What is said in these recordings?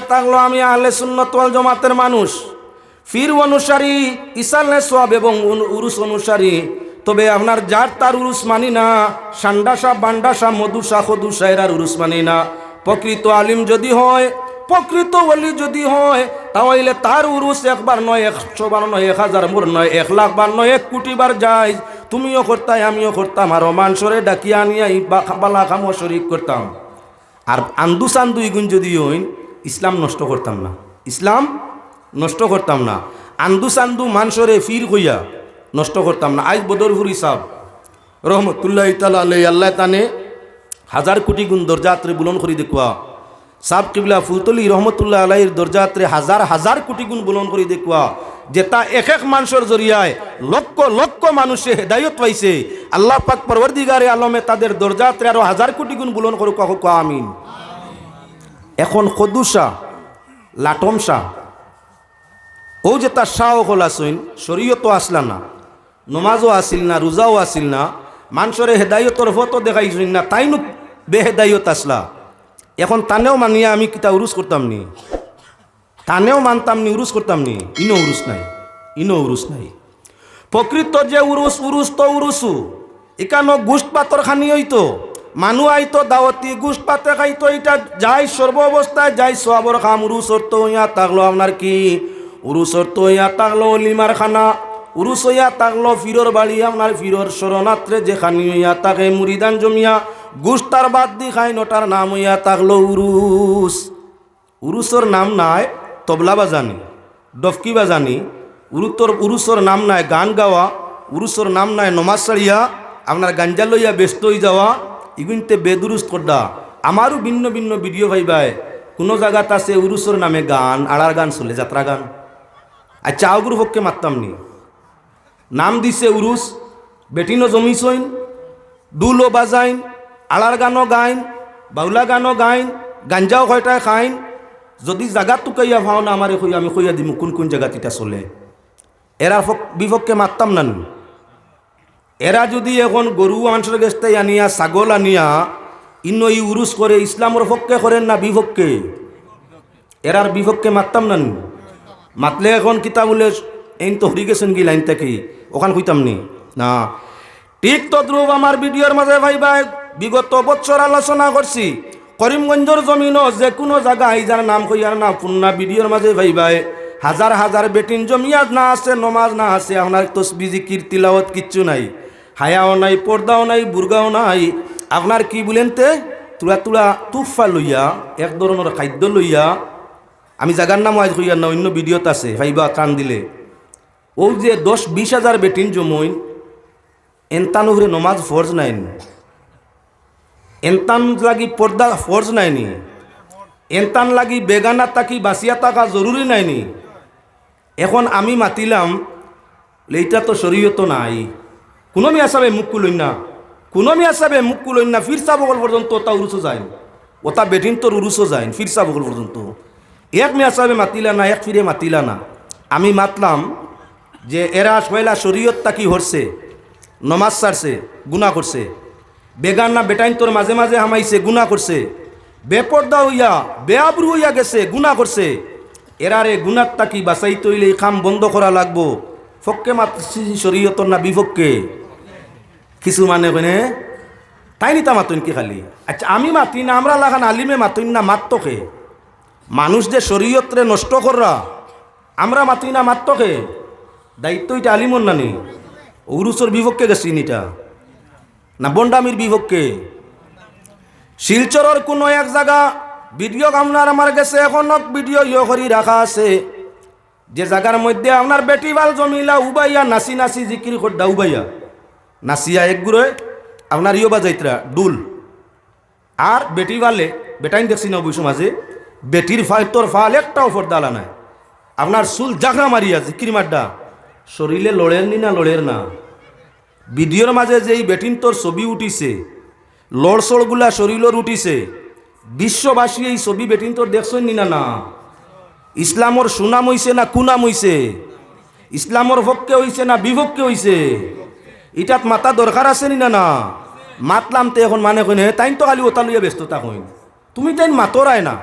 থাকল আমি আহলে সুন্নত ওয়াল জমাতের মানুষ। ফির অনুসারী, ইসালে সব এবং উরুস অনুসারী। তবে আপনার যার তার উরুস মানি না, সান্ডাসা, বান্ডাসা, মধুসা খদুসা এরার উরুস মানি না। প্রকৃত আলিম যদি হয়, প্রকৃত ওলি যদি হয়, তাহলে তার উরুস একবার নয়, একশো বার নয়, এক হাজার মোর নয়, এক লাখ বার নয়, এক কোটি বার যায়। তুমিও করতাই, আমিও করতাম, আর মানসরে ডাকিয়া আনিয়া ই বা- বালা খামো শরিক করতাম। আর আন্দু সান্দু ইগুন যদি হইন ইসলাম নষ্ট করতাম না। ইসলাম নষ্ট করতাম না। আন্দু সান্দু মানসরে ফির হইয়া নষ্ট করতাম না। আজ বদরপুর হিসাব। রহমতুল্লাহ ইতালা আলাই আল্লাহ তানে হাজার কোটি গুণ দরজাত্রে বুলন করি দেখুয়া সাব কিবলা ফুলতলি রহমতুল্লাহ আলাইর দরজাত্রে হাজার হাজার কোটি গুণ বুলন করি দেখুয়া যে তা এক এক মানুষের জরিয়ায় লক্ষ লক্ষ মানুষে হেদায়ত পাইছে। আল্লাহ পাক পরবর্তীগারে আলমে তাদের দরজাত্রে আরও হাজার কোটি গুণ বুলন করুক আমিন। এখন খদুসা লাটম শাহ ও যে তার শাহ হল আসইন, শরীয়তও আসলা না, নমাজও আসিল না, রোজাও আসিল না, মানুষরে হেদায়তর ফটো দেখাইছিন না, তাই নো বেহেদায়ত আসলা। এখন তানেও মানিয়া আমি কিতা উরুস করতাম নি। তানেও মানতাম নি, উরুস করতাম নি, ইনো উরুস নাই, ইনো উরুস নাই। প্রকৃত যে উরুস উরুস তো উরুসু এখানো গুষ্ট পাতর খানি হইতো। মানুষ আইতো দাওয়াতি গুষ্ট পাতে খাইতো এটা যাই সর্ব অবস্থায় যাই সবর খাম উরুসর তো ইয়া তাকলো আপনার কি? উরুসর তো ইয়া তাকলো লিমার খানা উরুস ইয়া তাকলো ফিরর বাড়ি, আপনার ফিরর শরণাত্রে যে খানি ইয়া তাকে মুরিদান জমিয়া গুস্তার বাদ দি খাই নটার নাম ইয়া তাকলো উরুস। উরুসর নাম নাই, তবলা বাজানি, ডফকি বাজানি, উরুতর, উরুসর নাম নাই গান গাওয়া, উরুসর নাম নাই নমাজ সারিয়া, আপনার গাঞ্জা লইয়া ব্যস্ত হয়ে যাওয়া ইগুনতে বেদুরুস করডা আমারও ভিন্ন ভিন্ন ভিডিও ভাইবাই কোনো জায়গাত আছে উরুসর নামে গান, আড়ার গান চলে যাত্রা গান। আচ্ছা আউগুর পক্ষে মারতাম নি। নাম দিছে উরুস, বেটিনো জমিছইন ডুলো বাজাইন আলার গানও গাইন, বাউলা গানও গাইন, গাঞ্জাও কয়টায় খাইন। যদি জাগাত টুকাইয়া ভাও না আমারে আমি কইয়া দিমু কোন কোন জায়গাত চলে। এরা বিপক্ষে মারতাম নি। এরা যদি এখন গরু মানুষের গেস্তে আনিয়া, ছাগল আনিয়া ইন্ন ই উরুস করে ইসলামের পক্ষে করেন না বিপক্ষে? এরার বিপক্ষে মারতাম না মাতলে এখন কিতা বলে এই তো হরি গেছেন কি লাইন থেকে? ওখান কইতাম নি? না। ঠিক তদ্রুপ আমার ভিডিওর মাঝে ভাই ভাই, বিগত বছর আলোচনা করছি করিমগঞ্জের জমিন যে কোনো জায়গা যার নাম কইয়ার না পুন্না ভিডিওর মাঝে ভাই ভাই হাজার হাজার বেটিন জমিয়াত না আছে, নমাজ না আছে আপনার তসবিজি কীর্তিলাওত কিচ্ছু নাই। হায়াও নাই, পর্দাও নাই, বুর্গাও নাই। আপনার কি বলেন তে? তুলা তুলা তুফা লইয়া, এক ধরনের খাদ্য লইয়া, আমি জাগার নাম আজ হইয়ার না, অন্য ভিডিওত আছে, ভাইবা ত্রাণ দিলে। ও যে দশ বিশ হাজার বেটিন জমইন, এনতান উপরে নমাজ ফরজ নাইন। এনতান লাগি পর্দা ফরজ নাইনি। এনতান লাগি বেগানা তাকি বাঁচিয়া থাকা জরুরি নাইনি। এখন আমি মাতিলাম, এইটা তো শরীয়ত নাই। কোনো মিয়া সাবে মুখ না। কোনো মিয়া সাবে মুখ কুলইন না ফিরসা বগল পর্যন্ত ওটা উরুসও যায় ওটা বেটিন তোর উরুসও যায় ফিরসা বগল পর্যন্ত। এক মিয়া সাবে মাতিলা না, এক ফিরে মাতিলা না। আমি মাতলাম যে এরা সয়লা শরীয়ত তাকি হরছে, নমাজ সারছে গুণা করছে। বেগান না বেটাইন তোর মাঝে মাঝে হামাইছে গুণা করছে। বেপর্দা হইয়া, বেআবরু হইয়া গেছে গুণা করছে। এরারে গুণার তাকি বাসাই তৈলে কাম বন্ধ করা লাগবো? ফক্কে মাতছি শরীয়তর না বিপক্ষে কিছু মানে ওখানে তাই নিতা মাতুন কি খালি আচ্ছা আমি মাতি না আমরা লাগান আলিমে মাতুন না মাত্তকে মানুষ যে শরীয়তরে নষ্ট কররা আমরা মাতি না মাত্তকে দায়িত্ব এটা আলিমন নানি উরুসর বিপক্ষে গেছি নিটা না বন্ডামির বিপক্ষে শিলচরের কোনো এক জায়গা ভিডিও আপনার আমার গেছে এখন ভিডিও ইয়ে করি রাখা আছে যে জায়গার মধ্যে আপনার বেটি বাল জমিলা উবাইয়া নাচি নাচি জিকির করডা উবাইয়া নাচিয়া এক গুড়ে আপনার ইয়ে বাজাইতরা ডুল আর বেটি বালে বেটাইন দেখছি না বৈশ মাঝে, বেটির ফাল, তোর ফাল একটাও ফর্দালা নাই। আপনার চুল জাগা মারিয়া, জিকির মাড্ডা। শরীরে লড়ের নি না লড়ের না। ভিডিওর মাঝে যে এই বেটিন তোর ছবি উঠিছে, লড়সড়গুলা শরীরের উঠিছে, বিশ্ববাসী এই ছবি বেটিন তোর দেখছই নি না না? ইসলামর সুনাম হইছে না, কুনাম হইছে? ইসলামর পক্ষে হইছে না বিপক্ষে হইছে? ইটাত মাতা দরকার আছে নি না না? মাতলাম তে এখন মানে কইনে তাইন তো খালি ওতা লইয়া ব্যস্ততা কইন। তুমি তাইন মাতরায় না।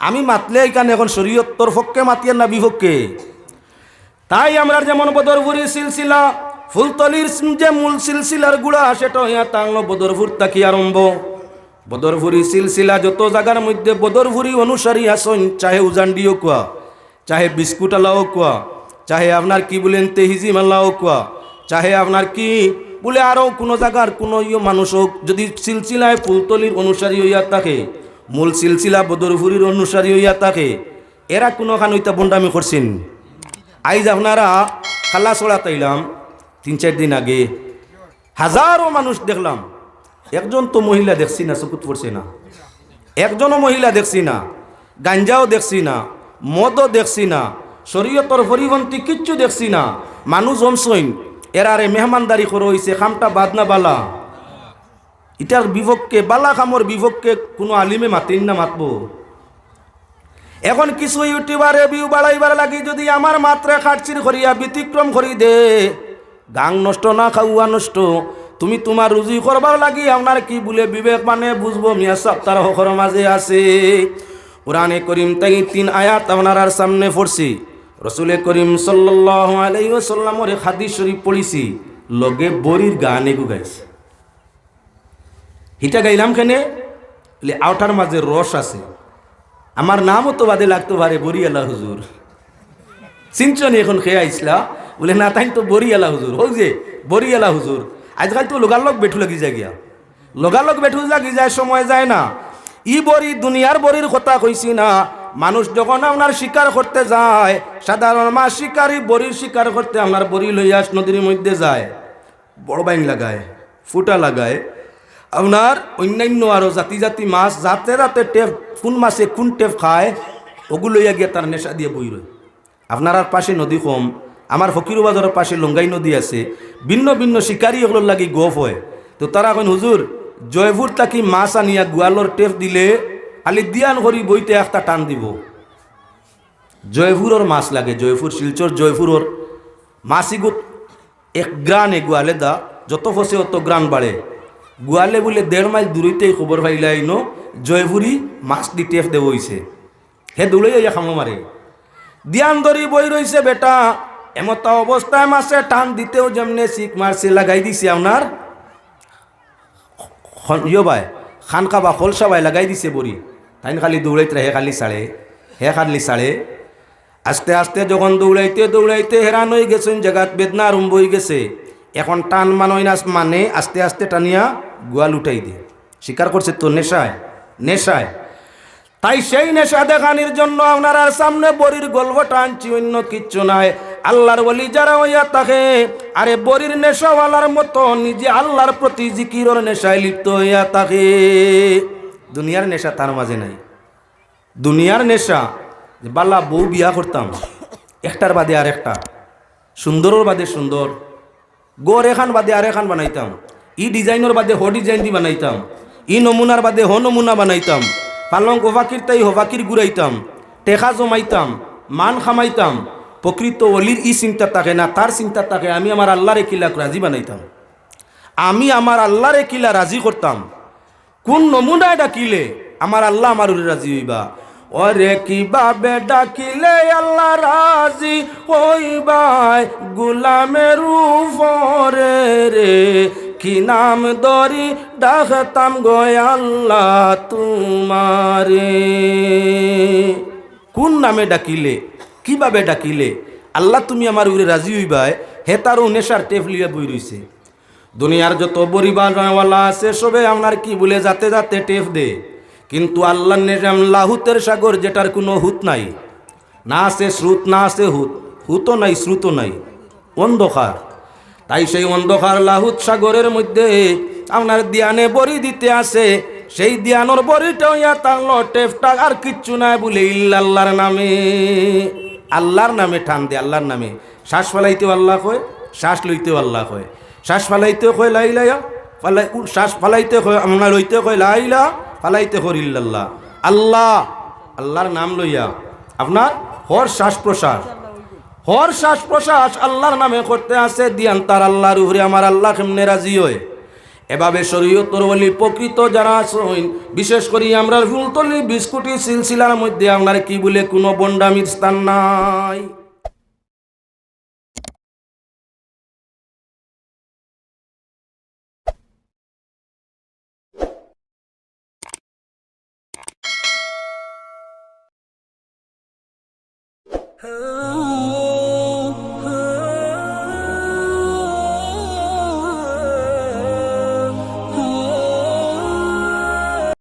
আমি মাতলে এখানে এখন শরীয়ত্তর পক্ষে মাতিয়ার না বিপক্ষে তাই আমরা যেমন বদরপুরি সিলসিলা ফুলতলির যে মূল সিলসিলার গুড়া সেটা ইয়া তাংলো বদরপুর তাকি আরম্ভ বদরপুরি সিলসিলা যত জায়গার মধ্যে বদরপুরি অনুসারী আসন চাহে উজান্ডিও কোয়া চাহে বিস্কুট আলাও কোয়া চাহে আপনার কি বলেন তেহিজিম আল্লাহ কোয়া চাহে আপনার কি? বলে আরও কোনো জায়গার কোনো ইয়ে মানুষ হোক, যদি সিলসিলায় ফুলতলির অনুসারী হইয়া থাকে, মূল সিলসিলা বদরপুরির অনুসারী হইয়া থাকে, এরা কোনোখান হইতা বন্ডামি করছেন? আইজ আপনারা খাল্লা চড়া তাইলাম, তিন চার দিন আগে। হাজারো মানুষ দেখলাম, একজন তো মহিলা দেখছি না, চকুত পড়ছে না। একজনও মহিলা দেখছি না, গাঞ্জাও দেখছি না, মদও দেখছি না, শরীয়তর পরিবন্তি কিচ্ছু দেখছি না, মানুষ জমসইন এরারে মেহমানদারি করে হইছে, খামটা বাদনা বালা। ইটার বিভক্ষে বালা খামর বিভক্ষে কোনো আলিমে মাতিন না মাতব। এখন কিছু ইউটিউবারে ভিউ বাড়াইবার লাগি যদি আমার মাত্রা খাটচির করিয়া ব্যতিক্রম করি দে। গাং নষ্ট না খাওয়া নষ্ট। তুমি তোমার রুজি করবার লাগি আপনার কি বলে বিবেক মানে বুঝব, মিয়া সপ্তাহ হকর মাঝে আছে। কোরআনে করিম তাই তিন আয়াত আপনার সামনে পড়ছি। রসুলে করিম সাল্লাহ আলাইসাল্লামর হাদিস শরীফ পড়িছি, লগে বরির গান এগু গাইছে। হিটা গাইলাম কেনে? বলে আউটার মাঝে রস আছে। আমার নামও তো বাদে লাগতো পারে বরিয়ালা হুজুর। চিনচনি এখন খেয়ে আইসলা। বলে, না, তাই তো বরিয়ালা হুজুর। হোক যে বরিয়ালা হুজুর। আজকাল তো লোগালগ বেঠু লাগি যায় গিয়া। লোগালগ বেঠু লাগি যায়, সময় যায় না। ই বরি দুনিয়ার বরির কথা কইছি না। মানুষ যখন আপনার শিকার করতে যায়, সাধারণ মাছ শিকারী বরির শিকার করতে আপনার বরি লইয়াস নদীর মধ্যে যায়, বড় বাইন লাগায়, ফুটা লাগায়। আপনার অন্যান্য আরও জাতি জাতি মাছ যাতে যাতে টেপ, কোন মাছে কোন টেপ খায়, ওগুলো লইয়া গিয়ে তার নেশা দিয়ে বই রয়। আপনার আর পাশে নদী কম, আমার ফকির বাজারের পাশে লঙ্গাই নদী আছে, ভিন্ন ভিন্ন শিকারী এগুলোর লাগি গফ হয়। তো তারা এখন হুজুর, জয়পুর তাকি মাছ আনিয়া গোয়ালর টেপ দিলে খালি দিয়ান করি বইতে একটা টান দিব। জয়পুরের মাছ লাগে, জয়পুর শিলচর, জয়পুরের মাছিগুত এক গ্রানে গোয়ালে দা, যত ফসে অত গ্রান বাড়ে। গোয়ালে বলে দেড় মাইল দূরইতেই খবর পাইলাই ন জয়পুরি মাছ দি টেপ দেব হইছে। হে দৌড়ে যাইয়া খামো মারে। দিয়ান ধরি বই রইছে বেটা, এমতা অবস্থায় মাসে টান দিতেও যেমনে শিখ মারছে, লাগাই দিছে আপনার। ইয় বাই খানকা বা খলসা বাই লাগাই দিছে বড়ি। তাই খালি দৌড়াইতে হে খালি সাড়ে হে খালি সাড়ে আস্তে আস্তে যখন দৌড়াইতে দৌড়াইতে হেরান হয়ে গেছেন জায়গাত বেদনা আরম্ভ হয়ে গেছে। এখন টান মানই না মানে আস্তে আস্তে টানিয়া গোয়াল উঠাই দিয়ে স্বীকার করছে তো নেশায় নেশায়। তাই সেই নেশা দেখানির জন্য আপনার সামনে বরির গল্প টানছি, অন্য কিচ্ছু নাই। আল্লাহর বলি যারা হইয়া থাকে, আরে বরির নেশাওয়ালার মতো নিজে আল্লাহর প্রতি জিকিরর নেশায় লিপ্ত হইয়া থাকে। দুনিয়ার নেশা তার মাঝে নাই। দুনিয়ার নেশা বাল্লা বউ বিয়া করতাম, একটার বাদে আর একটা। সুন্দরর বাদে সুন্দর, গোর এখান বাদে আর এখান বানাইতাম। ই ডিজাইনের বাদে হ ডিজাইন দি বানাইতাম। ই নমুনার বাদে হ নমুনা বানাইতাম। পালং হবাকির তাই হবাকির গুড়াইতাম। টেকা জমাইতাম, মান খামাইতাম। প্রকৃত অলির ই চিন্তা থাকে না, তার চিন্তা থাকে, আমি আমার আল্লাহরে কিলা রাজি বানাইতাম। আমি আমার আল্লাহরে কিলা রাজি করতাম। কোন নমুনায় ডাকিলে? আমার আল্লাহ আমার রাজি হইবা। ওরে কীভাবে ডাকিলে আল্লাহ রাজি হইবাই? গুলামের উপরে রে, কি নাম দরি ডাকতাম গয় আল্লাহ তোমারে। কোন নামে ডাকিলে? কীভাবে ডাকিলে? আল্লাহ তুমি আমার উরে রাজি হইবাই। হে তারও নেশার টেপ লিয়ে বই রইছে। দুনিয়ার যত পরিবারওয়ালা আছে, সবে আপনার কি বলে যাতে যাতে টেপ দে। কিন্তু আল্লাহ নিজাম লাহুতের সাগর যেটার কোনো হুত নাই। না আছে শ্রুত না আছে হুত। হুতও নাই শ্রুতও নাই। অন্ধকার। তাই সেই অন্ধকার লাহুত সাগরের মধ্যে আপনার দিয়ানে বড়ি দিতে আসে সেই দিয়ানোর বড়িটা ইয়া টানলো টেপটা আর কিচ্ছু নাই বলে ইল্লাল্লাহর নামে। আল্লাহর নামে টান দে, আল্লাহর নামে। শ্বাস ফেলাইতেও আল্লাহ কয়, শ্বাস লইতেও আল্লাহ কয়। শ্বাস ফালাইতে কয় লাইলাইয়া ফালাই শ্বাস ফালাইতে কয় আমরা লইতে কয় লাইলা ফালাইতে কর ইল্লাল্লাহ। আল্লাহ, আল্লাহর নাম লইয়া। আপনার হর শ্বাস প্রশ্বাস। হর শ্বাস প্রশ্বাস আল্লাহর নামে করতে আসে দিয়ান তার আল্লাহর উপরে আমার আল্লাহ কেমনে রাজি হয়? এভাবে শরীয়তর বলি প্রকৃত যারা আছেন বিশেষ করে আমরা ফুলতলি বিস্কুটি সিলসিলার মধ্যে, আপনার কি বলে কোনো বন্ডামির স্থান নাই। Oh.